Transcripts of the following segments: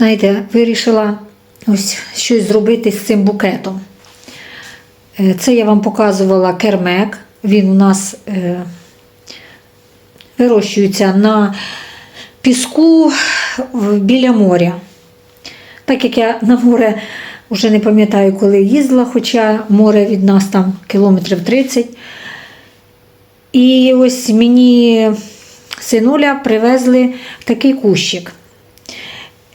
Знаєте, вирішила ось щось зробити з цим букетом. Е, Це я вам показувала кермек. Він у нас е, вирощується на піску біля моря. Так як я на море вже не пам'ятаю, коли їздила, хоча море від нас там кілометрів 30. І ось мені синуля привезли такий кущик.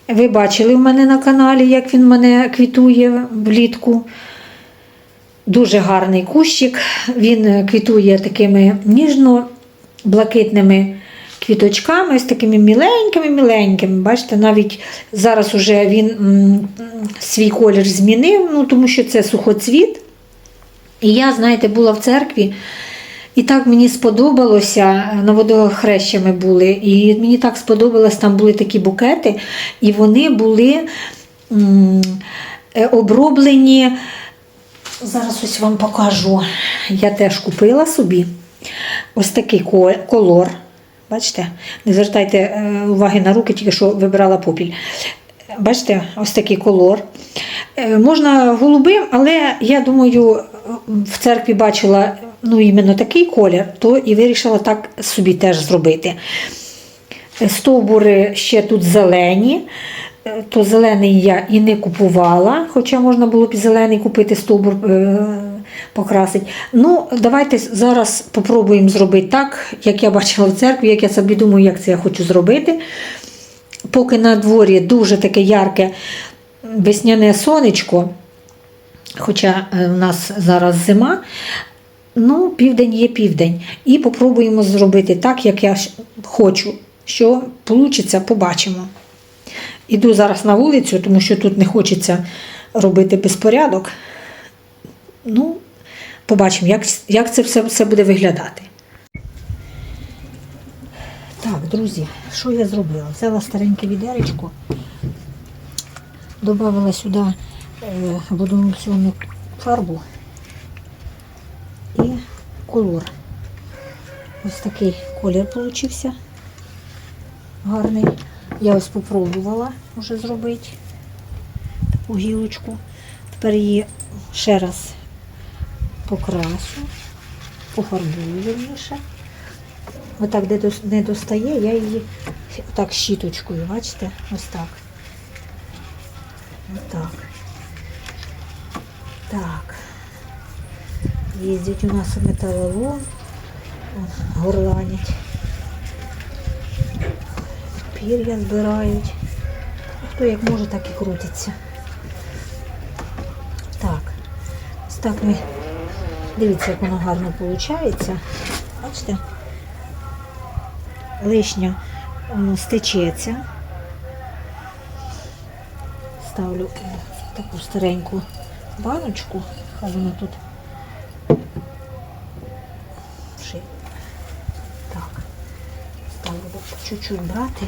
Ви бачили в мене на каналі, як він мене квітує влітку. Дуже гарний кущик. Він квітує такими ніжно-блакитними квіточками, ось такими міленькими-міленькими. Бачите, навіть зараз уже він свій колір змінив, ну, тому що це сухоцвіт. І я, знаєте, була в церкві, і так мені сподобалося, на водохреща ми були, і мені так сподобалось, там були такі букети, і вони були е, оброблені. Зараз ось вам покажу. Я теж купила собі ось такий колор. Бачите? Не звертайте е, уваги на руки, тільки що вибирала попіль. Бачите, ось такий колор. Е, Можна голубим, але я думаю, в церкві бачила ну, іменно такий колір, то і вирішила так собі теж зробити. Стовбури ще тут зелені, Е, то зелений я і не купувала, хоча можна було б і зелений купити стовбур е, покрасити. Ну, давайте зараз попробуємо зробити так, як я бачила в церкві, як я собі думаю, як це я хочу зробити. Поки на дворі дуже таке ярке весняне сонечко, хоча е, у нас зараз зима, ну, південь є південь. І попробуємо зробити так, як я хочу. Що вийде, побачимо. Іду зараз на вулицю, тому що тут не хочеться робити безпорядок. Ну, побачимо, як, як це все, все буде виглядати. Так, друзі, що я зробила? Взяла стареньке відеречко, додала сюди е, водоемульсіонну фарбу і колор. Ось такий колір получився гарний. Я ось попробувала вже зробити таку гілочку. Тепер її ще раз покрасу, пофарбую вірніше. Отак, де не достає, я її так щіточкою, бачите? Ось так. Отак. Так. Їздять у нас металолом, горланять пір'я збирають. Хто як може, так і крутиться. Так, ось так ми. Дивіться, як воно гарно виходить. Бачите? Лишня воно стечеться. Ставлю таку стареньку баночку, хай воно тут. Ши- Так. По чуть-чуть брати.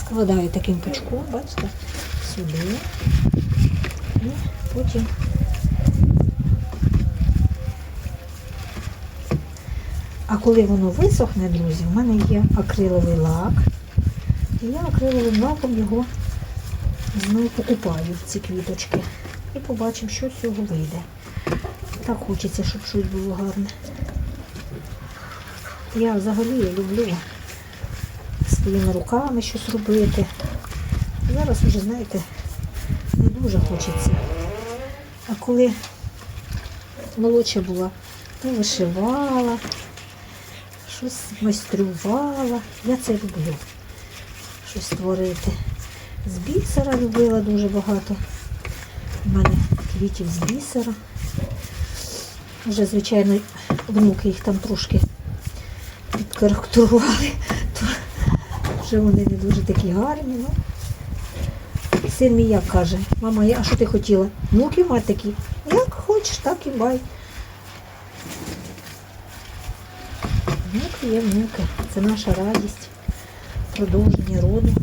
Складаю таким пучком, бачите, сюди. І потім А коли воно висохне, друзі, в мене є акриловий лак. І я акриловим лаком його знову покупаю в ці квіточки. І побачимо, що з цього вийде. Так хочеться, щоб щось було гарне. Я взагалі люблю своїми руками щось робити. Зараз вже, знаєте, не дуже хочеться. А коли молодша була, то вишивала, щось майструвала. Я це люблю. Щось створити. З бісера любила дуже багато. У мене квітів з бісера. Вже, звичайно, внуки їх там трошки підкоректували. То вже вони не дуже такі гарні. Ну. Син мій як каже, мама, а що ти хотіла? Внуки мати такі. Як хочеш, так і бай. Внуки є внуки. Це наша радість, продовження роду.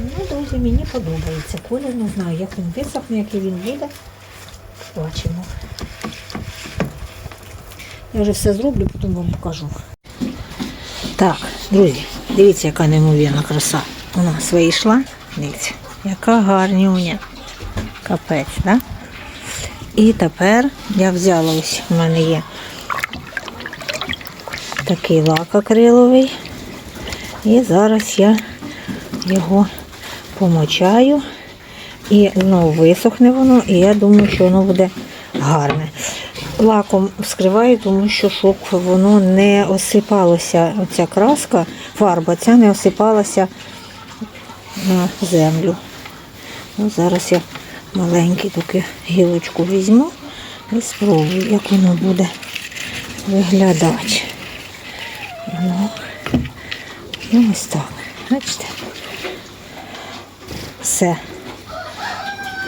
Ну, друзі, мені подобається. Колір не знаю, як він висохне, який він буде. Бачимо. Я вже все зроблю, потім вам покажу. Так, друзі, дивіться, яка неймовірна краса у нас вийшла. Дивіться, яка гарнюня. Капець, так? Да? І тепер я взяла ось, у мене є такий лак акриловий. І зараз я його помочаю. І знову висохне воно, і я думаю, що воно буде гарне. Лаком вскриваю, тому що щоб воно не осипалося, оця краска, фарба ця не осипалася на землю. Ну, зараз я маленький таку гілочку візьму і спробую, як воно буде виглядати. Ну, і ось так. Бачите? Все.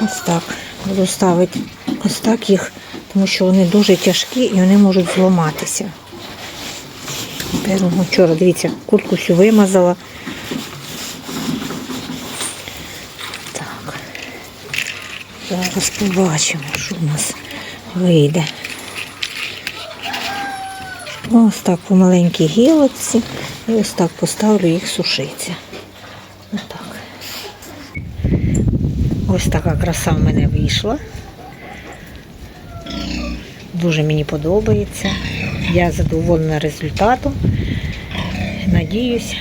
Ось так. Буду ставити ось так їх, тому що вони дуже тяжкі і вони можуть зламатися. Ну, вчора, дивіться, куртку всю вимазала. Так. Зараз побачимо, що в нас вийде. Ось так по маленькій гілочці. І ось так поставлю їх сушиться. Ось так. Ось така краса в мене вийшла. Дуже мені подобається. Я задоволена результатом. Надіюсь,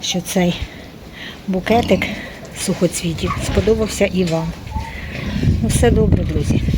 що цей букетик сухоцвітів сподобався і вам. Ну, все добре, друзі.